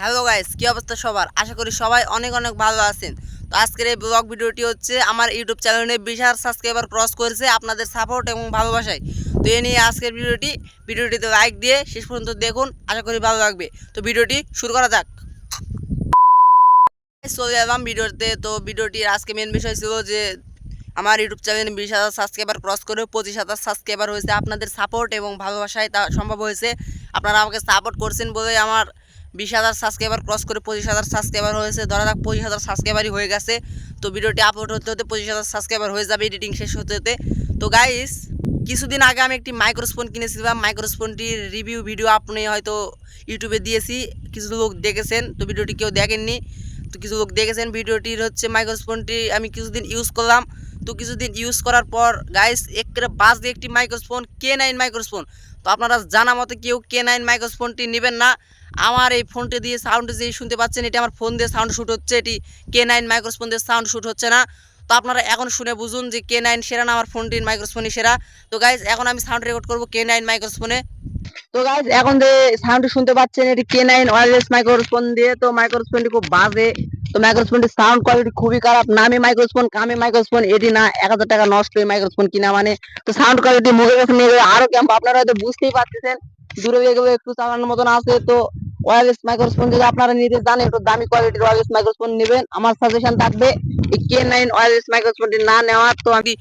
Hello guys কি অবস্থা সবার? আশা করি সবাই অনেক অনেক ভালো আছেন। তো আজকের এই ব্লগ ভিডিওটি হচ্ছে আমার ইউটিউব চ্যানেলে বিশ হাজার সাবস্ক্রাইবার ক্রস করেছে আপনাদের সাপোর্ট এবং ভালোবাসায়। তো এ নিয়ে আজকের ভিডিওটি, ভিডিওটিতে লাইক দিয়ে শেষ পর্যন্ত দেখুন, আশা করি ভালো লাগবে। তো ভিডিওটি শুরু করা যাক। চলে এলাম ভিডিওতে। তো ভিডিওটির আজকে মেন বিষয় ছিল যে, আমার ইউটিউব চ্যানেলে বিশ হাজার সাবস্ক্রাইবার ক্রস করে পঁচিশ হাজার সাবস্ক্রাইবার হয়েছে। আপনাদের সাপোর্ট এবং ভালোবাসায় তা সম্ভব হয়েছে। আপনারা আমাকে সাপোর্ট করছেন বলে আমার বিশ হাজার সাবস্ক্রাইবার ক্রস করে পঁচিশ হাজার সাবস্ক্রাইবার হয়েছে। ধরা যাক, পঁচিশ হাজার সাবস্ক্রাইবারই হয়ে গেছে। তো ভিডিওটি আপলোড হতে হতে পঁচিশ হাজার সাবস্ক্রাইবার হয়ে যাবে এডিটিং শেষ হতে হতে। তো গাইস কিছুদিন আগে আমি একটি মাইক্রোস্ফোন কিনেছিলাম। মাইক্রোস্ফোনটির রিভিউ ভিডিও আপনি হয়তো ইউটিউবে দিয়েছি। কিছু লোক দেখেছেন, তো ভিডিওটি কেউ দেখেননি। তো কিছু লোক দেখেছেন ভিডিওটির হচ্ছে মাইক্রোস্ফোনটি আমি কিছুদিন ইউজ করলাম। তো কিছুদিন ইউজ করার পর গাইস একেবারে বাস দিয়ে একটি মাইক্রোস্ফোন কে নাইন মাইক্রোস্ফোন তো আপনারা জানা মতো কেউ কে নাইন মাইক্রোস্ফোনটি নেবেন না। আমার এই ফোনটি দিয়ে সাউন্ড যে শুনতে পাচ্ছেন, এটি আমার ফোন দিয়ে সাউন্ড শ্যুট হচ্ছে। এটি কে নাইন মাইক্রোস্ফোন দিয়ে সাউন্ড শ্যুট হচ্ছে না। তো আপনারা এখন শুনে বুঝুন যে কে নাইন সেরা না আমার ফোনটির মাইক্রোস্ফোনই সেরা। তো গাইজ এখন আমি সাউন্ড রেকর্ড করব কে নাইন মাইক্রোস্ফোনে তো গাইজ এখন যে সাউন্ড শুনতে পাচ্ছেন, এটি কে নাইন ওয়ারলেস মাইক্রোফোন দিয়ে, তো মাইক্রোফোনটি খুব বাজে। তো মাইক্রোফোনটির সাউন্ড কোয়ালিটি খুবই খারাপ। নামে মাইক্রোফোন কামে মাইক্রোফোন এটি না, এক হাজার টাকা নষ্ট এই মাইক্রোফোন কিনা মানে। তো সাউন্ড কোয়ালিটি মুখে কাছে নিয়ে আরও কেমন, আপনারা হয়তো বুঝতেই পারতেছেন। দূরে গেলে একটু চালানোর মতন আছে, তো ওয়ারলেস মাইক্রোফোন যদি আপনারা নিতে জানেন একটু দামি কোয়ালিটির ওয়ারলেস মাইক্রোফোন নেবেন। আমার সাজেশন থাকবে কে নাইন ওয়ারলেস মাইক্রোফোনটি না নেওয়ার তো আমি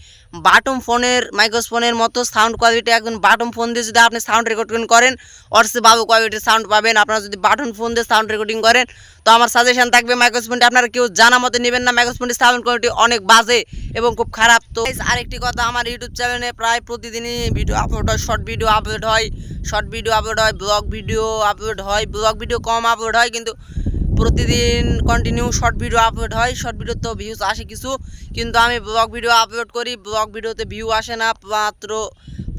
বাটম ফোনের মাইক্রোফোনের মতো সাউন্ড কোয়ালিটি একদম বাটম ফোন দিয়ে যদি আপনি সাউন্ড রেকর্ডিং করেন ওর সে ভালো কোয়ালিটির সাউন্ড পাবেন। আপনারা যদি বাটন ফোন দিয়ে সাউন্ড রেকর্ডিং করেন, তো আমার সাজেশন থাকবে মাইক্রোফোনটি আপনারা কেউ জানা মতো নেবেন না। মাইক্রোফোনটির সাউন্ড কোয়ালিটি অনেক বাজে এবং খুব খারাপ। তো আরেকটি কথা, আমার ইউটিউব চ্যানেলে প্রায় প্রতিদিনই ভিডিও আপলোড হয় শর্ট ভিডিও আপলোড হয় শর্ট ভিডিও আপলোড হয় ব্লগ ভিডিও আপলোড হয় ব্লগ ভিডিও কম আপলোড হয়, কিন্তু প্রতিদিন কন্টিনিউ শর্ট ভিডিও আপলোড হয়। শর্ট ভিডিও তো ভিউজ আসে কিছু, কিন্তু আমি ব্লগ ভিডিও আপলোড করি। ব্লগ ভিডিওতে ভিউ আসে না, মাত্র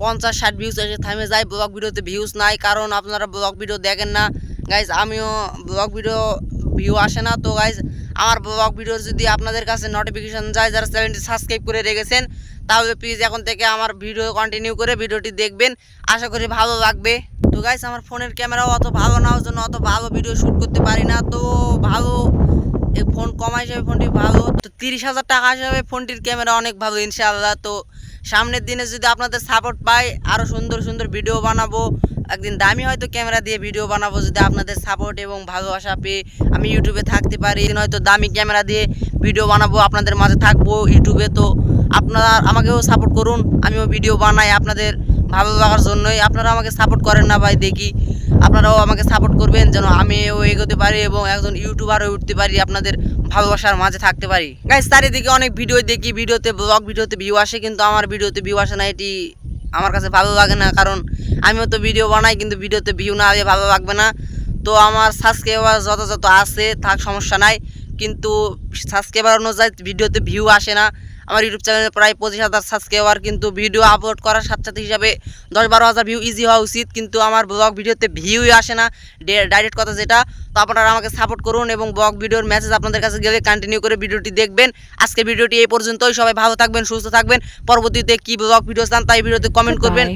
পঞ্চাশ ষাট ভিউজ এসে থামে যায়। ব্লগ ভিডিওতে ভিউজ নাই, কারণ আপনারা ব্লগ ভিডিও দেখেন না। গাইজ আমিও ব্লগ ভিডিও ভিউ আসে না। তো গাইজ আমার ব্লগ ভিডিওর যদি আপনাদের কাছে নোটিফিকেশন যায়, যারা চ্যানেলটি সাবস্ক্রাইব করে রেখেছেন, তাহলে প্লিজ এখন থেকে আমার ভিডিও কন্টিনিউ করে ভিডিওটি দেখবেন। আশা করি ভালো লাগবে। তো গাইস আমার ফোনের ক্যামেরাও অত ভালো না ওর জন্য অত ভালো ভিডিও শ্যুট করতে পারি না। তো ভালো, এই ফোন কমা হিসাবে ফোনটি ভালো। তো তিরিশ হাজার টাকা হিসাবে ফোনটির ক্যামেরা অনেক ভালো, ইনশাআল্লাহ। তো সামনের দিনে যদি আপনাদের সাপোর্ট পাই আরও সুন্দর সুন্দর ভিডিও বানাবো। একদিন দামি হয়তো ক্যামেরা দিয়ে ভিডিও বানাবো, যদি আপনাদের সাপোর্ট এবং ভালোবাসা পেয়ে আমি ইউটিউবে থাকতে পারি। হয়তো দামি ক্যামেরা দিয়ে ভিডিও বানাবো, আপনাদের মাঝে থাকব ইউটিউবে তো আপনারা আমাকেও সাপোর্ট করুন, আমিও ভিডিও বানাই আপনাদের ভালো লাগার জন্যই আপনারা আমাকে সাপোর্ট করেন না ভাই, দেখি। আপনারাও আমাকে সাপোর্ট করবেন, যেন আমিও এগোতে পারি এবং একজন ইউটিউবার হয়ে উঠতে পারি, আপনাদের ভালোবাসার মাঝে থাকতে পারি। গাইস চারিদিকে অনেক ভিডিও দেখি ভিডিওতে ব্লগ ভিডিওতে ভিউ আসে, কিন্তু আমার ভিডিওতে ভিউ আসে না, এটি আমার কাছে ভালো লাগে না, কারণ আমিও তো ভিডিও বানাই, কিন্তু ভিডিওতে ভিউ না হলে ভালো লাগবে না। তো আমার সাবস্ক্রাইবার যত আছে, থাক, সমস্যা নাই। কিন্তু সাবস্ক্রাইবার অনুযায়ী ভিডিওতে ভিউ আসে না। আমার ইউটিউব চ্যানেলে প্রায় পঁচিশ হাজার সাবস্ক্রাইবার কিন্তু ভিডিও আপলোড করার সাথে সাথে হিসাবে দশ বারো হাজার ভিউ ইজি হওয়া উচিত কিন্তু আমার ব্লগ ভিডিওতে ভিউই আসে না। ডাইরেক্ট কথা যেটা তো আপনারা আমাকে সাপোর্ট করুন এবং ব্লগ ভিডিওর মেসেজ আপনাদের কাছে গেলে কন্টিনিউ করে ভিডিওটি দেখবেন। আজকে ভিডিওটি এই পর্যন্তই সবাই ভালো থাকবেন সুস্থ থাকবেন। পরবর্তীতে কী ব্লগ ভিডিও চান তাই ভিডিওতে কমেন্ট করবেন.